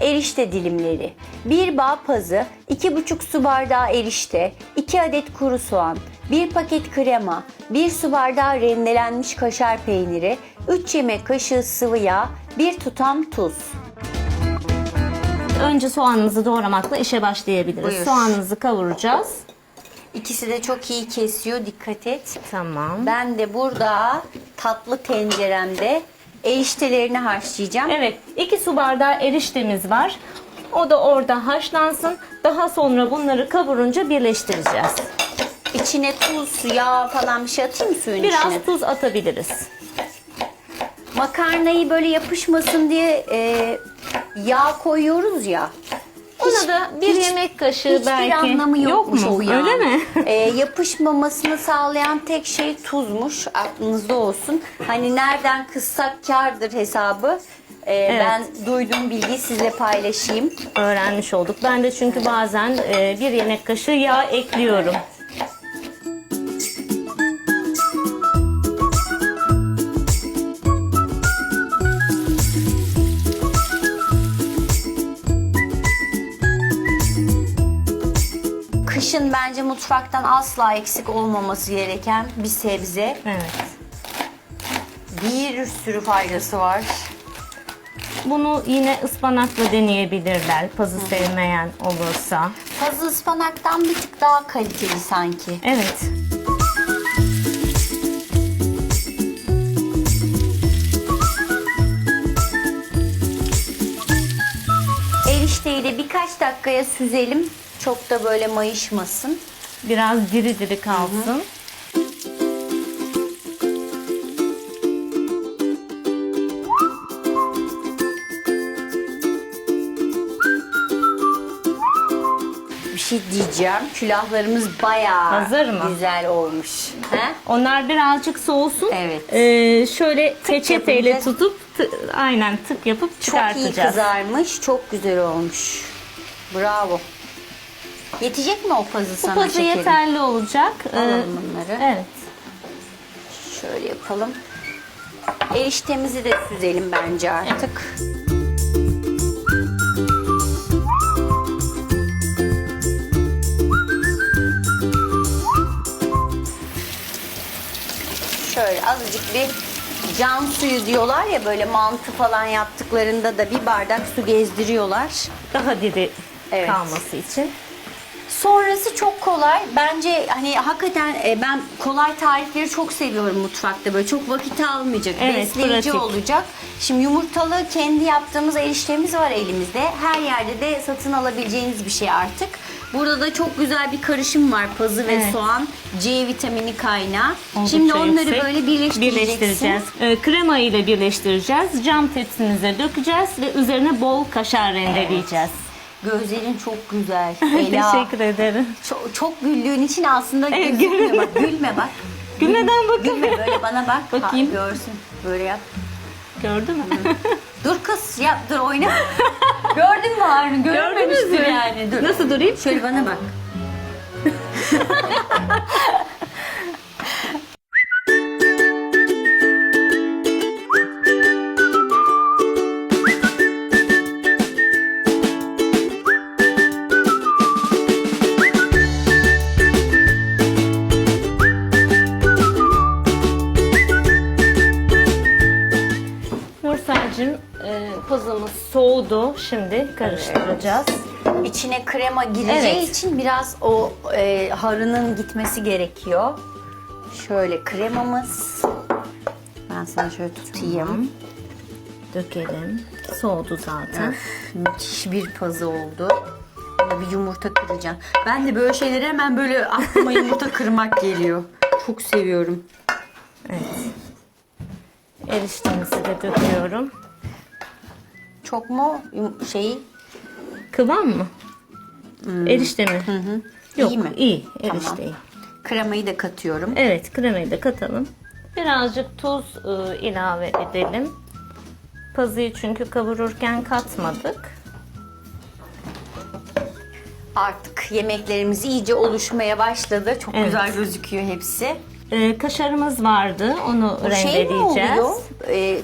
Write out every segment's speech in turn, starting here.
erişte dilimleri, 1 bağ pazı, 2,5 su bardağı erişte, 2 adet kuru soğan, 1 paket krema, 1 su bardağı rendelenmiş kaşar peyniri, 3 yemek kaşığı sıvı yağ, 1 tutam tuz. Önce soğanımızı doğramakla işe başlayabiliriz. Buyur. Soğanımızı kavuracağız. İkisi de çok iyi kesiyor dikkat et. Tamam. Ben de burada tatlı tenceremde eriştelerini haşlayacağım. Evet, 2 su bardağı eriştemiz var. O da orada haşlansın. Daha sonra bunları kavurunca birleştireceğiz. İçine tuz, yağ falan bir şey atayım mı suyun Biraz içine? tuz atabiliriz. Makarnayı böyle yapışmasın diye e, yağ koyuyoruz ya. Ona da bir hiç- yemek kaşığı Hiçbir belki. anlamı yokmuş Yok mu? o yağın. Öyle mi? E, yapışmamasını sağlayan tek şey tuzmuş. Aklınızda olsun. Hani nereden kıssak kardır hesabı. E, Ben duyduğum bilgiyi sizle paylaşayım. Öğrenmiş olduk. Ben de çünkü bazen e, bir yemek kaşığı yağ ekliyorum. Kışın bence mutfaktan asla eksik olmaması gereken bir sebze. Evet. Bir sürü faydası var. Bunu yine ıspanakla deneyebilirler. Pazı sevmeyen olursa. Fazla ıspanaktan bir tık daha kaliteli sanki. Evet. Erişteyi de birkaç dakikaya süzelim. Çok da böyle mayışmasın. Biraz diri diri kalsın. Bir şey diyeceğim. Külahlarımız bayağı Hazır mı? güzel olmuş. He? Onlar birazcık soğusun. Evet. Ee, şöyle peçeteyle yapınca- tutup aynen tık yapıp Çok iyi çıkartacağız. kızarmış. Çok güzel olmuş. Bravo. Yetecek mi o pazı Bu sana pazı şekerim? yeterli olacak. Ee, Alalım bunları. Evet. Şöyle yapalım. Eriştemizi de süzelim bence artık. Şöyle azıcık bir can suyu diyorlar ya böyle mantı falan yaptıklarında da bir bardak su gezdiriyorlar. Daha diri Evet. kalması için. Sonrası çok kolay. Bence hani hakikaten e, ben kolay tarifleri çok seviyorum mutfakta. Böyle çok vakit almayacak, Evet, besleyici pratik. olacak. Şimdi yumurtalı kendi yaptığımız eriştemiz var elimizde. Her yerde de satın alabileceğiniz bir şey artık. Burada da çok güzel bir karışım var. Pazı ve Evet. soğan, C vitamini kaynağı. Oldukça Şimdi onları yüksek. böyle birleştireceksin. birleştireceğiz. Ee, krema ile birleştireceğiz. Cam tepsimize dökeceğiz ve üzerine bol kaşar rendeleyeceğiz. Gözlerin çok güzel. Ela. Teşekkür ederim. Çok, çok güldüğün için aslında Evet, gözükmüyor. gülme. Bak gülme bak. Gülmeden bakın. Gülme böyle bana bak. Bakayım. Ha, görsün. Böyle yap. Gördün mü? Dur kız yap dur oyna. Gördün mü Harun? Mü? yani. Dur. Nasıl durayım? Şöyle bana bak. Soğudu. Şimdi karıştıracağız. İçine krema gireceği Evet. için biraz o e, harının gitmesi gerekiyor. Şöyle kremamız. Ben sana şöyle tutayım. Dökelim. Soğudu zaten. Müthiş bir pazı oldu. Buna bir yumurta kıracağım. Ben de böyle şeyleri hemen böyle aklıma yumurta kırmak geliyor. Çok seviyorum. Evet. Eriştemizi de döküyorum. Çok mu şeyi Kıvam mı? Erişte mi? Yok İyi mi? iyi. Tamam. Erişte iyi. kremayı da katıyorum. Evet kremayı da katalım. Birazcık tuz e, ilave edelim. Pazıyı çünkü kavururken katmadık. Artık yemeklerimiz iyice oluşmaya başladı. Çok Evet. güzel gözüküyor hepsi. E, kaşarımız vardı. Onu Bu şey mi rendeleyeceğiz. oluyor? Ee,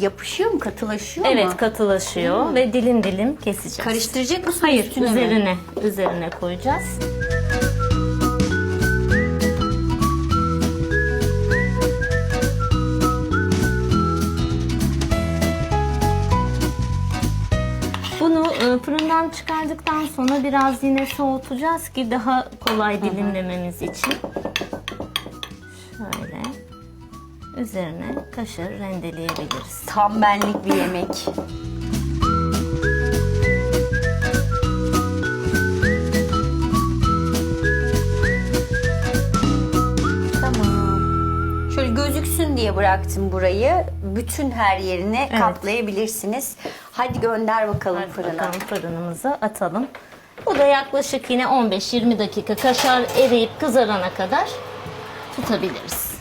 yapışıyor mu, katılaşıyor Evet mu? katılaşıyor ve dilim dilim keseceğiz. Karıştıracak mısın Hayır üstüne mi? üzerine üzerine koyacağız. Bunu e, fırından çıkardıktan sonra biraz yine soğutacağız ki daha kolay dilimlememiz için. Şöyle üzerine kaşar rendeleyebiliriz. Tam benlik bir yemek. Tamam. Şöyle gözüksün diye bıraktım burayı. Bütün her yerine Evet. kaplayabilirsiniz. Hadi gönder bakalım Hadi fırına. bakalım fırınımıza atalım. Bu da yaklaşık yine 15-20 dakika kaşar eriyip kızarana kadar tutabiliriz.